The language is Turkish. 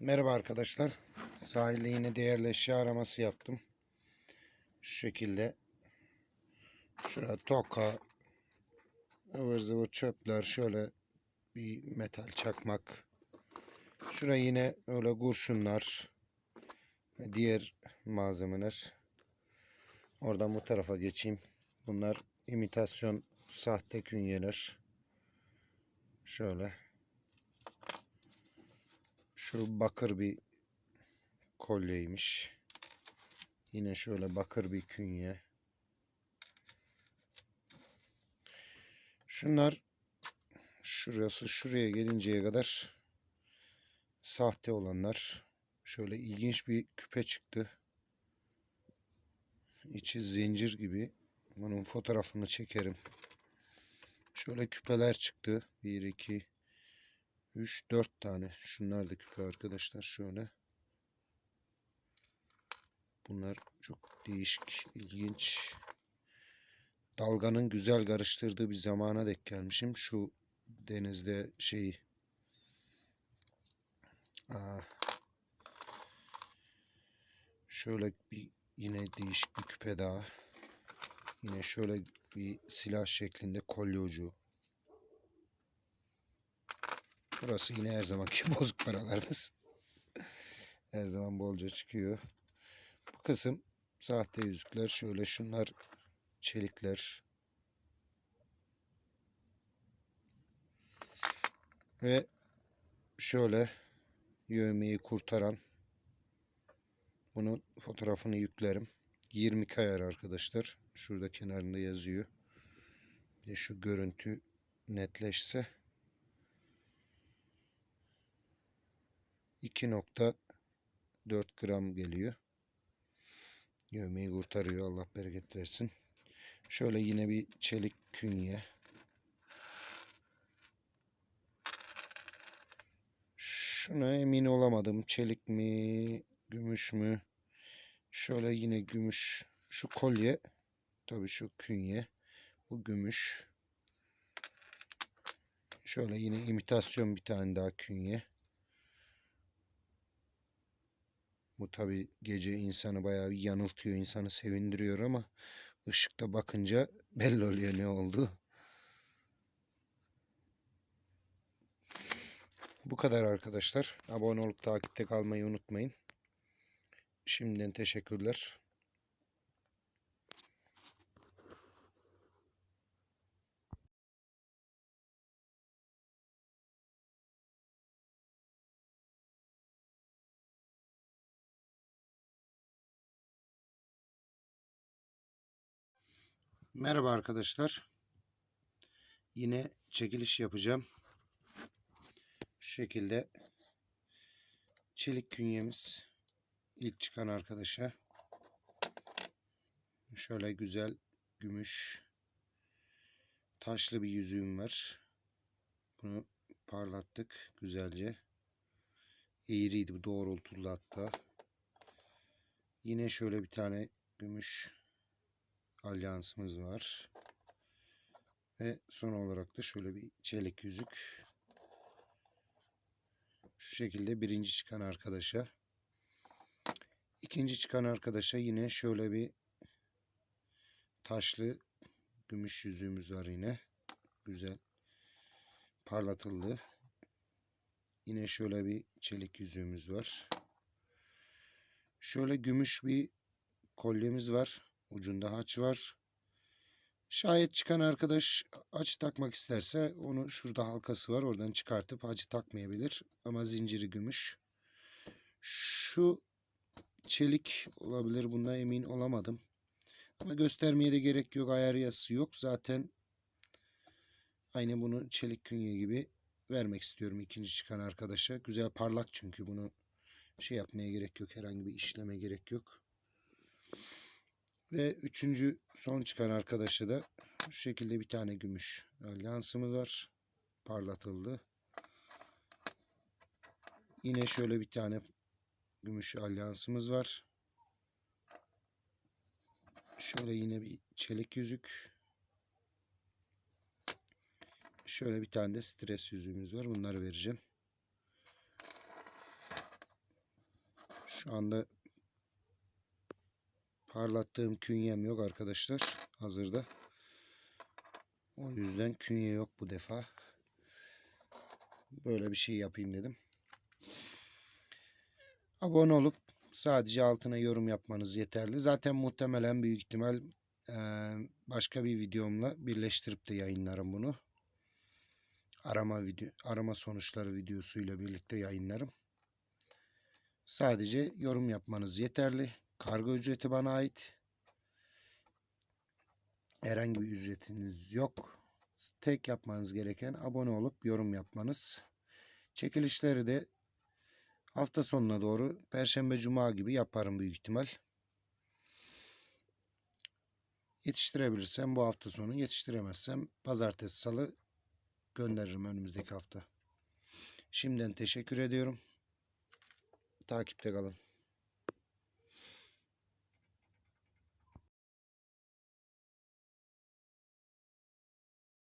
Merhaba arkadaşlar. Sahilde yine değerli eşya araması yaptım. Şu şekilde. Şurada toka, ıvır zıvır çöpler, şöyle bir metal çakmak. Şurada yine öyle kurşunlar diğer malzemeler. Oradan bu tarafa geçeyim. Bunlar imitasyon sahte künyeler. Şöyle. Şu bakır bir kolyeymiş. Yine şöyle bakır bir künye. Şunlar şurası şuraya gelinceye kadar sahte olanlar. Şöyle ilginç bir küpe çıktı. İçi zincir gibi. Bunun fotoğrafını çekerim. Şöyle küpeler çıktı. 1 2 3 4 tane. Şunlar da küpe arkadaşlar şöyle. Bunlar çok değişik, ilginç. Dalganın güzel karıştırdığı bir zamana denk gelmişim. Şu denizde şey Aa, şöyle bir yine değişik bir küpe daha. Yine şöyle bir silah şeklinde kolye ucu. Burası yine her zamanki bozuk paralarımız. her zaman bolca çıkıyor. Bu kısım sahte yüzükler. Şöyle şunlar çelikler. Ve şöyle yövmeyi kurtaran bunun fotoğrafını yüklerim. 20 kayar arkadaşlar. Şurada kenarında yazıyor. Bir de şu görüntü netleşse 2.4 gram geliyor. Yövmeyi kurtarıyor. Allah bereket versin. Şöyle yine bir çelik künye. Şuna emin olamadım. Çelik mi, gümüş mü? Şöyle yine gümüş. Şu kolye. Tabii şu künye. Bu gümüş. Şöyle yine imitasyon bir tane daha künye. Bu tabi gece insanı bayağı yanıltıyor, insanı sevindiriyor ama ışıkta bakınca belli oluyor ne oldu. Bu kadar arkadaşlar. Abone olup takipte kalmayı unutmayın. Şimdiden teşekkürler. Merhaba arkadaşlar. Yine çekiliş yapacağım. Şu şekilde çelik künyemiz ilk çıkan arkadaşa şöyle güzel gümüş taşlı bir yüzüğüm var. Bunu parlattık güzelce. Eğriydi doğrultulu hatta. Yine şöyle bir tane gümüş alyansımız var. Ve son olarak da şöyle bir çelik yüzük. Şu şekilde birinci çıkan arkadaşa. ikinci çıkan arkadaşa yine şöyle bir taşlı gümüş yüzüğümüz var yine. Güzel parlatıldı. Yine şöyle bir çelik yüzüğümüz var. Şöyle gümüş bir kolyemiz var. Ucunda haç var. Şayet çıkan arkadaş haç takmak isterse onu şurada halkası var. Oradan çıkartıp hacı takmayabilir. Ama zinciri gümüş. Şu çelik olabilir. Bundan emin olamadım. Ama göstermeye de gerek yok. Ayar yazısı yok. Zaten aynı bunu çelik künye gibi vermek istiyorum ikinci çıkan arkadaşa. Güzel parlak çünkü bunu şey yapmaya gerek yok. Herhangi bir işleme gerek yok. Ve üçüncü son çıkan arkadaşa da şu şekilde bir tane gümüş alyansımız var. Parlatıldı. Yine şöyle bir tane gümüş alyansımız var. Şöyle yine bir çelik yüzük. Şöyle bir tane de stres yüzüğümüz var. Bunları vereceğim. Şu anda parlattığım künyem yok arkadaşlar hazırda. O yüzden künye yok bu defa. Böyle bir şey yapayım dedim. Abone olup sadece altına yorum yapmanız yeterli. Zaten muhtemelen büyük ihtimal eee, başka bir videomla birleştirip de yayınlarım bunu. Arama video, arama sonuçları videosuyla birlikte yayınlarım. Sadece yorum yapmanız yeterli. Kargo ücreti bana ait. Herhangi bir ücretiniz yok. Tek yapmanız gereken abone olup yorum yapmanız. Çekilişleri de hafta sonuna doğru Perşembe Cuma gibi yaparım büyük ihtimal. Yetiştirebilirsem bu hafta sonu, yetiştiremezsem pazartesi salı gönderirim önümüzdeki hafta. Şimdiden teşekkür ediyorum. Takipte kalın.